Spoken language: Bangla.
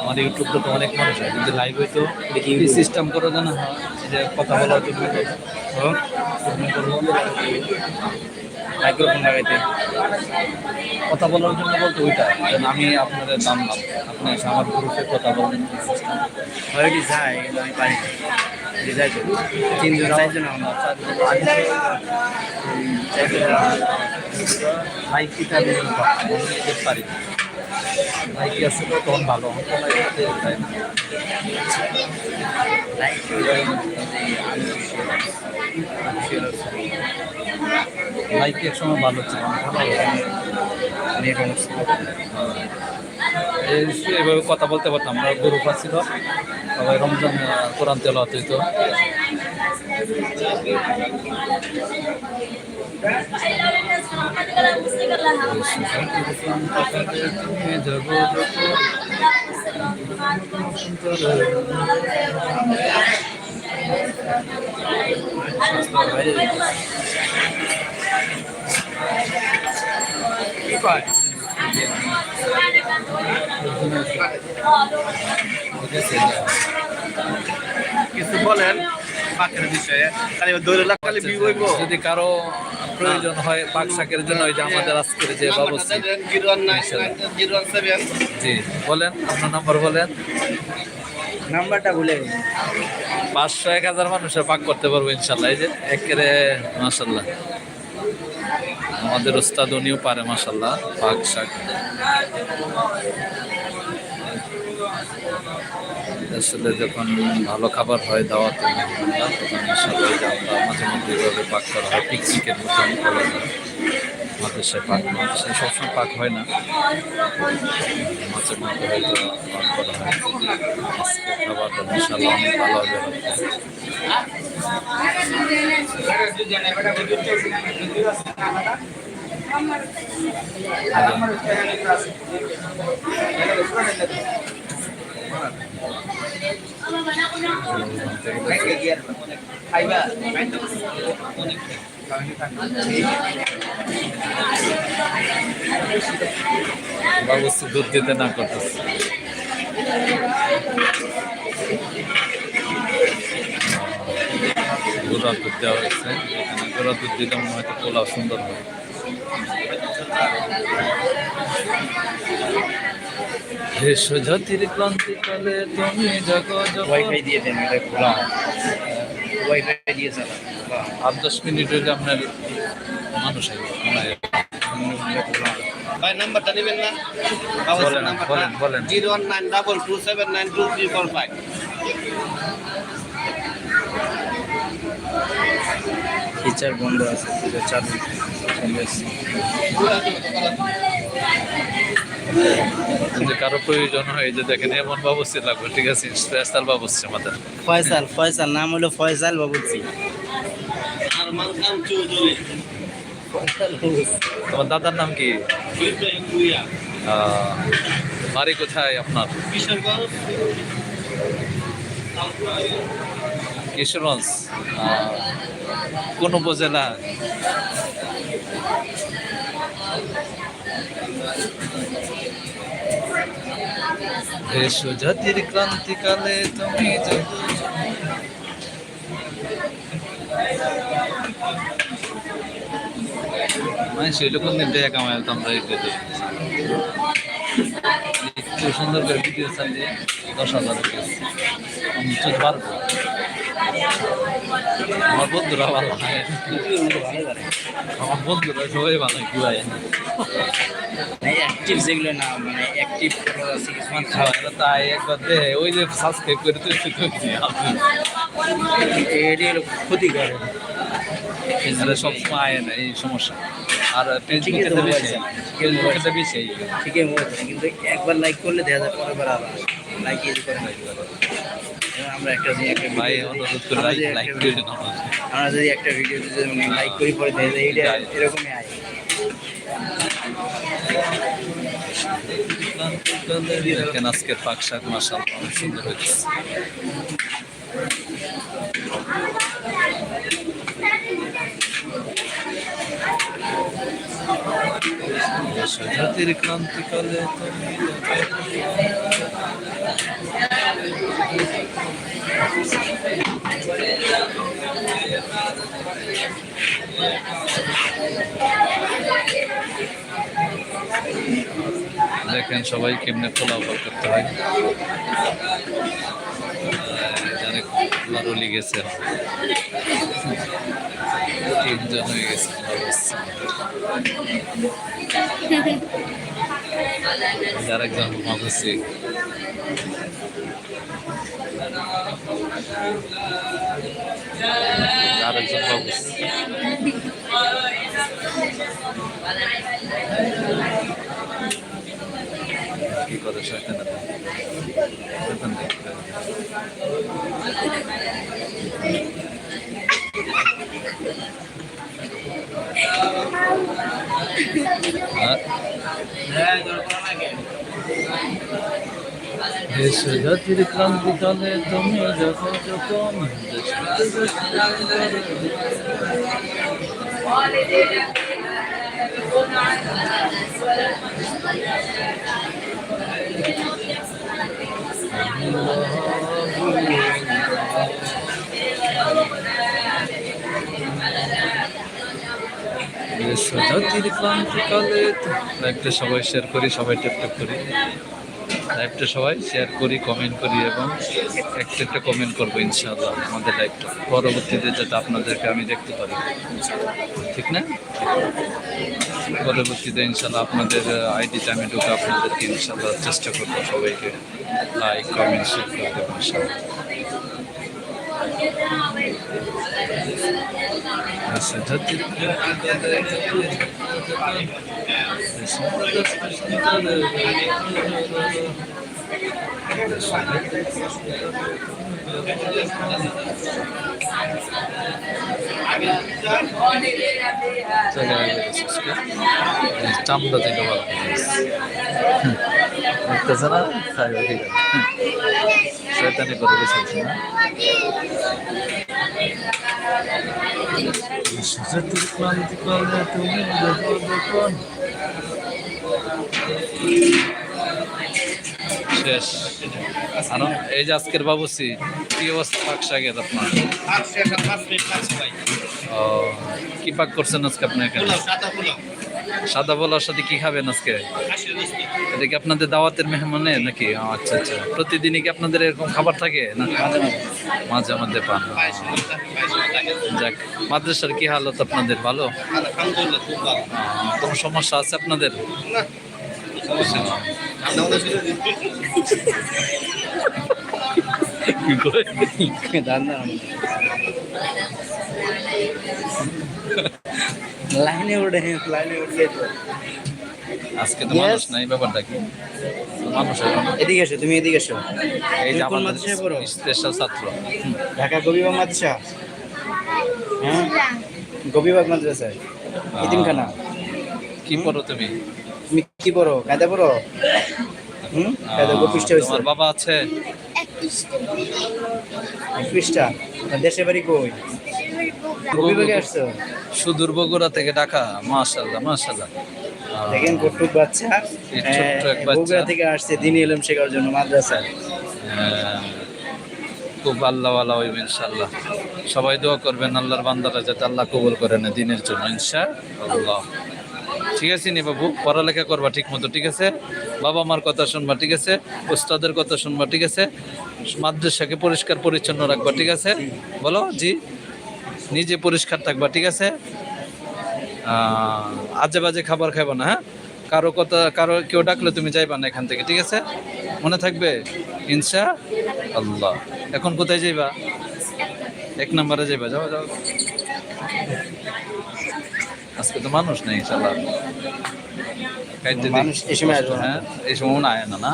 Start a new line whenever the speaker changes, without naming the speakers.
আমাদের ইউটিউবটা তো অনেক মানুষ হয় কিন্তু লাইভ হয়তো দেখি সিস্টেম করে জানা হয় যে কথা বলার জন্য। মাইক্রোফোন লাগাইতে কথা বলার জন্য বলতে ওইটা আমি আপনাদের জানলাম আপনি আমার গ্রুপে কথা বলেন।
অলরেডি কিন্তু আমি পারি
তখন ভালো মাইকিতে তাই না। মাইকি এক সময় ভালো ছিল এইভাবে কথা বলতে পারতাম আমরা গ্রুপ ছিল। সবাই রমজান কোরআন তেল হইতো।
কিছু বলেন পাখির বিষয়ে। খালি দৌড়ে লাগালে হইব।
যদি কারও প্রয়োজন হয় পাক শাকের জন্য ওই যে আমাদের আজকের যে ব্যবস্থা। জি বলেন আপনার নাম্বার বলেন।
নাম্বারটা ভুলে
পাঁচশো এক হাজার মানুষের পাক করতে পারব ইনশাল্লাহ। এই যে একেরে মাসাল্লাহ আমাদের ওস্তাদ, উনিও পারে মাসাল্লাহ পাক শাক। আসলে যখন ভালো খাবার হয় দাওয়াত তখন আমরা মাঝে মধ্যে এইভাবে পাক করা হয় পিকনিকের মতন করা যায় মাদ্রাসায় পাক মাদ্রাসায় সবসময় পাক হয় না। মাঝে মধ্যে হয়তো পাক করা হয়। আজকে খাবারটা ইনশাল্লাহ অনেক ভালো হবে। হয়তো।
খাইবা
বাবুসি দুধ দিতে না করতেছে গোড়া দুধ দেওয়া হয়েছে। এখানে গোড়া দুধ দিলে মনে হয়তো পোলাও সুন্দর হয় হে সুজাতির ক্রান্তিকালে তুমি জগৎ।
ওয়াইফাই দিয়ে দেন এটা খোলা। ওয়াইফাই দিয়ে চালা।
আট দশ মিনিট হলে আপনার মানুষ আসবে
ভাই নাম্বারটা নেবেন না?
বলেন, বলেন, বলেন।
Zero one nine double two seven nine two three four five. Feature বন্ধ আছে ফিচার চালু চলে
যদি কারও প্রয়োজন হয় যে দেখেন এমন বাবুসি লাগবে ঠিক আছে? স্পেশাল বাবুসি আমাদের।
ফয়সাল ফয়সাল নাম হলো ফয়সাল বাবুজি
তোমার দাদার নাম কি? বাড়ি কোথায় আপনার? কিশোরগঞ্জ। কোন উপজেলা হে সুজাতির ক্রান্তিকালে তুমি মানে একটু সুন্দর করে ভিডিও চালিয়ে দশ হাজার আমার বন্ধুরা ভালো আমার বন্ধুরা সবাই ভালো কি ভাই?
অ্যাক্টিভ যেগুলো না মানে অ্যাক্টিভ
তাই একবার দে ওই যে সাবস্ক্রাইব করে তুই তুই
এটি হলো
না এই সমস্যা। আর ফেসবুকে
তো
তো বেশি ফেসবুকে তো বেশি।
ঠিকই বলেছেন কিন্তু একবার লাইক করলে দেখা যায় পরের বার আবার লাইক করে আমরা একটা যদি একটা
ভাই লাইক করে
আমরা যদি একটা ভিডিও লাইক করি পরে দেখা এইটা এরকমই আয়।
দেখেন আজকের পাক শাক মাসাল অনেক সুন্দর হয়েছে। জাতির ক্রান্তিকালে দেখেন সবাই কেমনে ফলাফল করতে হয়। যারা লারলি গেছে। তিনজন হয়ে গেছে যার একজন মাগুসি আর একজন মাগুসি কি করে আর
হ্যাঁ
জাতির ক্রান্তি কালে তুমি যখন লাইভটা সবাই শেয়ার করি সবাই ট্যাপ ট্যাপ করি। লাইভটা সবাই শেয়ার করি কমেন্ট করি এবং একটা একটা কমেন্ট করব ইনশাআল্লাহ আমাদের লাইভটা পরবর্তীতে যাতে আপনাদেরকে আমি দেখতে পারি। ঠিক না? পরবর্তীতে ইনশাআল্লাহ আপনাদের আইডিতে আমি ঢুকে আপনাদেরকে ইনশাআল্লাহ চেষ্টা করব সবাইকে লাইক কমেন্ট শেয়ার করে দেবো ইনশাআল্লাহ। জাতির চামড়া থেকে ভালো বুঝতেছে না খাইবে ঠিক আছে শয়তানি করে বসেছে না জাতির ক্লান্তি কালে তুমি দেখো দেখুন শেষ। আনো এই যে আজকের বাবুসি কি অবস্থা পাক শাকের আপনার? ও কি পাক করছেন আজকে আপনি এখানে?
পোলাও সাদা
বলার সাথে কি খাবেন আজকে? এটা কি আপনাদের দাওয়াতের মেহমানে নাকি? আচ্ছা আচ্ছা। প্রতিদিনই কি আপনাদের এরকম খাবার থাকে না মাঝে মাঝে পান। যাক, মাদ্রাসার কি হালত আপনাদের? ভালো? কোনো সমস্যা আছে আপনাদের? কি করে?
লাইনে উঠে লাইনে উঠলে তো।
আজকে তো. মানুষ নাই ব্যাপারটা কি? মানুষ
এদিকে এসো তুমি এদিকে এসো।
এই যে
কোন মাদ্রাসায় পড়ো?
স্পেশাল ছাত্র।
ঢাকা গবিবাগ মাদ্রাসা? হ্যাঁ? গবিবাগ মাদ্রাসায় ইতিমখানা
কি পড়ো তুমি?
তুমি কি পড়ো? কায়দা পড়ো? হুম? কায়দা গোপৃষ্ঠ হয়েছে।
তোমার বাবা আছে?
পৃষ্ঠা দেশের বাড়ি কই?
সুদূর বগুড়া থেকে ঢাকা মাশাল্লাহ মাশাল্লাহ
দেখেন কটুক বাচ্চা।
এক বাচ্চা।
বগুড়া থেকে আসছে দিনী এলম শেখার জন্য মাদ্রাসায়।
হ্যাঁ, খুব আল্লাহওয়ালা হইবে ইনশাল্লাহ সবাই দোয়া করবেন আল্লাহর বান্দারা যাতে আল্লাহ কবুল করে না দিনের জন্য ইনশা আল্লাহ ঠিক আছে নি বাবু? পড়ালেখা করবা ঠিক মতো ঠিক আছে? বাবা মার কথা শুনবা ঠিক আছে? ওস্তাদের কথা শুনবা ঠিক আছে? মাদ্রাসাকে পরিষ্কার পরিচ্ছন্ন রাখবা ঠিক আছে? বলো জি? নিজে পরিষ্কার থাকবা ঠিক আছে? আজে বাজে খাবার খাইবা না হ্যাঁ? কারও কথা কারও কেউ ডাকলে তুমি যাইবা না এখান থেকে ঠিক আছে? মনে থাকবে? ইনশা আল্লাহ। এখন কোথায় যাইবা? এক নম্বরে যাইবা যাও যাও। আজকে তো মানুষ নেই ইনশাল্লাহ
মানুষ এই সময়
হ্যাঁ এই সময় মনে হয় না না।